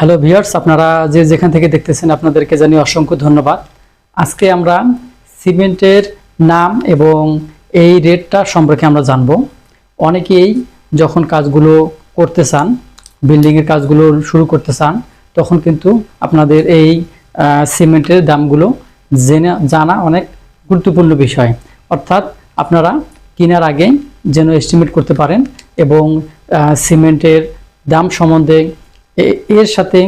Hello viewers আপনারা যে যেখান থেকে দেখতেছেন আপনাদেরকে জানি অসংখ্য ধন্যবাদ। আজকে আমরা সিমেন্টের নাম এবং এই রেটটা সম্পর্কে আমরা জানব। অনেকেই যখন কাজগুলো করতে চান বিল্ডিংয়ের কাজগুলো শুরু করতে চান, তখন কিন্তু আপনাদের এই সিমেন্টের দামগুলো জেনে, জানা অনেক গুরুত্বপূর্ণ বিষয়। অর্থাৎ আপনারা কেনার আগে যেন এস্টিমেট করতে পারেন এবং সিমেন্টের দাম সম্বন্ধে এর সাথে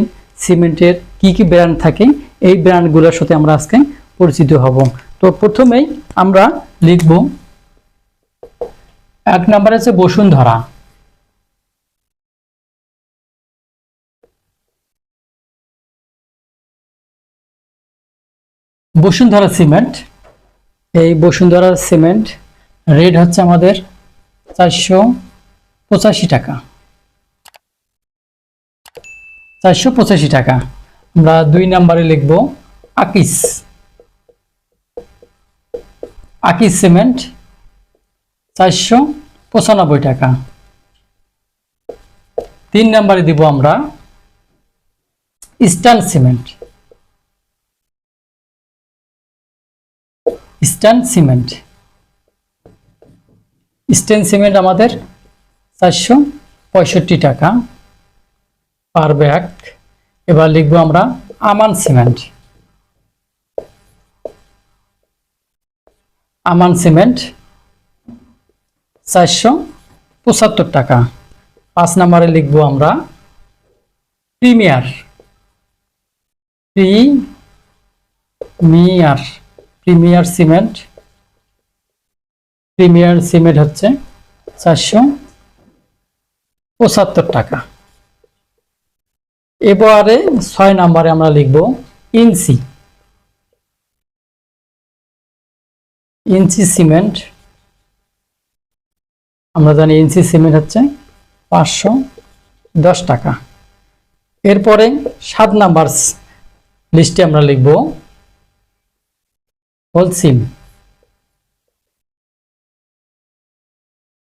সিমেন্টের কি কি ব্র্যান্ড থাকে, এই ব্র্যান্ডগুলোর সাথে আমরা আজকে পরিচিত হব। তো প্রথমেই আমরা লিখব, এক নম্বরে আছে বসুন্ধরা। বসুন্ধরা সিমেন্ট, এই বসুন্ধরা সিমেন্ট রেট হচ্ছে আমাদের চারশো পঁচাশি টাকা। চারশো পঁচাশি টাকা। আমরা দুই নাম্বারে লিখব আকিস। আকিস সিমেন্ট চারশো পঁচানব্বই টাকা। তিন নাম্বারে দিব আমরা eastern cement. Eastern cement. Eastern cement আমাদের চারশো পঁয়ষট্টি টাকা। Per bag. এবার লিখব আমরা আমান সিমেন্ট। আমান সিমেন্ট চারশো পঁচাত্তর টাকা। পাঁচ নম্বরে লিখব আমরা premier. Premier. Premier cement. Premier cement হচ্ছে চারশো পঁচাত্তর টাকা। এবারে ছয় নম্বরে আমরা লিখব ইঞ্চি। ইঞ্চি সিমেন্ট। আমরা জানি ইঞ্চি সিমেন্ট হচ্ছে পাঁচশো দশ টাকা। এরপরে সাত নাম্বার লিস্টে আমরা লিখব হোলসিম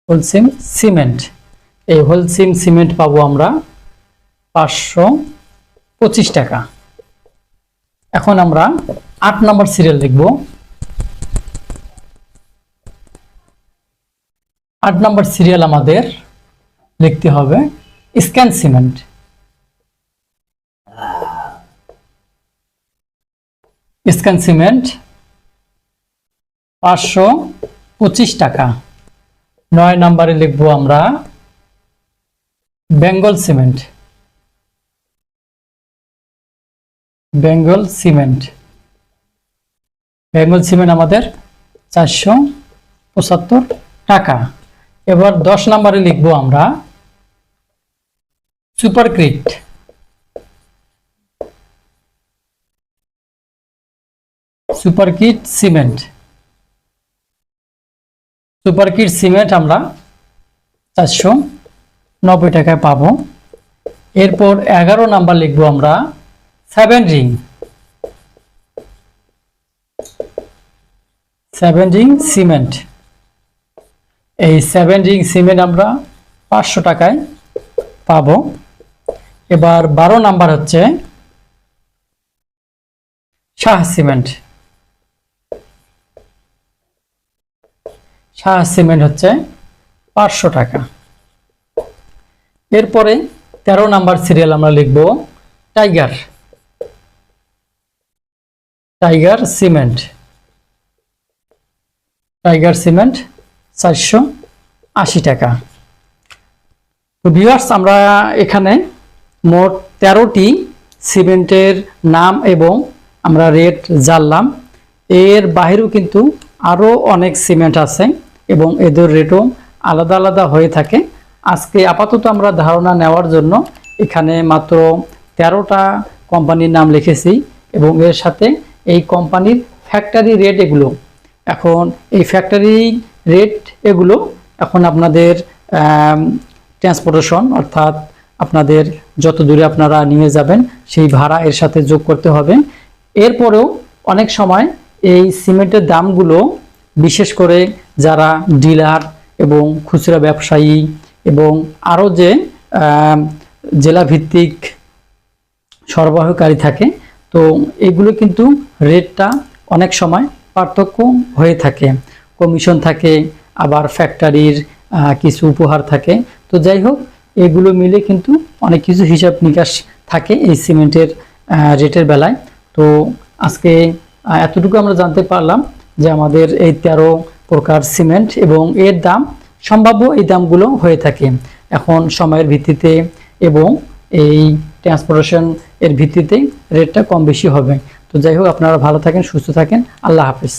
হোলসিম সিমেন্ট। এই হোলসিম সিমেন্ট পাবো আমরা পাঁচশো পঁচিশ টাকা। এখন আমরা আট নম্বর সিরিয়াল দেখব। আট নম্বর সিরিয়াল আমাদের লিখতে হবে স্ক্যান সিমেন্ট। স্ক্যান সিমেন্ট পাঁচশো পঁচিশ টাকা। নয় নম্বরে লিখব আমরা Bengal cement. Bengal cement. Bengal cement আমাদের চারশো পঁচাত্তর টাকা। এবার দশ নম্বরে লিখব আমরা Supercrete Supercrete cement. Supercrete cement আমরা চারশো নব্বই টাকায় পাবো। এরপর এগারো নাম্বার লিখব আমরা seven ring seven ring cement এই সেভেন রিং সিমেন্ট আমরা পাঁচশো টাকায় পাব। এবার বারো নাম্বার হচ্ছে শাহ সিমেন্ট শাহ সিমেন্ট হচ্ছে পাঁচশো টাকা। এরপরে তেরো নাম্বার সিরিয়াল আমরা লিখব tiger tiger cement. Tiger cement চারশো আশি টাকা। তো ভিউয়ার্স আমরা এখানে মোট তেরোটি সিমেন্টের নাম এবং আমরা রেট জানলাম। এর বাইরেও কিন্তু আরও অনেক সিমেন্ট আছে এবং এদের রেটও আলাদা আলাদা হয়ে থাকে। আজকে আপাতত আমরা ধারণা নেওয়ার জন্য এখানে মাত্র তেরোটা কোম্পানির নাম লিখেছি এবং এর সাথে এই কোম্পানির ফ্যাক্টরি রেট এগুলো। এখন এই ফ্যাক্টরি রেট এগুলো এখন আপনাদের ট্রান্সপোর্টেশন অর্থাৎ আপনাদের যত দূরে আপনারা নিয়ে যাবেন, সেই ভাড়া এর সাথে যোগ করতে হবে। এরপরেও অনেক সময় এই সিমেন্টের দামগুলো বিশেষ করে যারা ডিলার এবং খুচরা ব্যবসায়ী এবং আরও যে জেলাভিত্তিক সরবরাহকারী থাকে তো এগুলো কিন্তু রেটটা অনেক সময় পার্থক্য হয়ে থাকে। কমিশন থাকে, আবার ফ্যাক্টরির কিছু উপহার থাকে। তো যাই হোক, এগুলো মিলে কিন্তু অনেক কিছু হিসাব নিকাশ থাকে এই সিমেন্টের রেটের বেলায়। তো আজকে এতটুকু আমরা জানতে পারলাম যে আমাদের এই তেরো প্রকার সিমেন্ট এবং এর দাম, সম্ভাব্য এই দামগুলো হয়ে থাকে। এখন সময়ের ভিত্তিতে এবং এই ট্রান্সপোর্টেশন এর ভিত্তিতেই রেটটা কম বেশি হবে। তো যাই হোক, আপনারা ভালো থাকেন, সুস্থ থাকেন। আল্লাহ হাফিজ।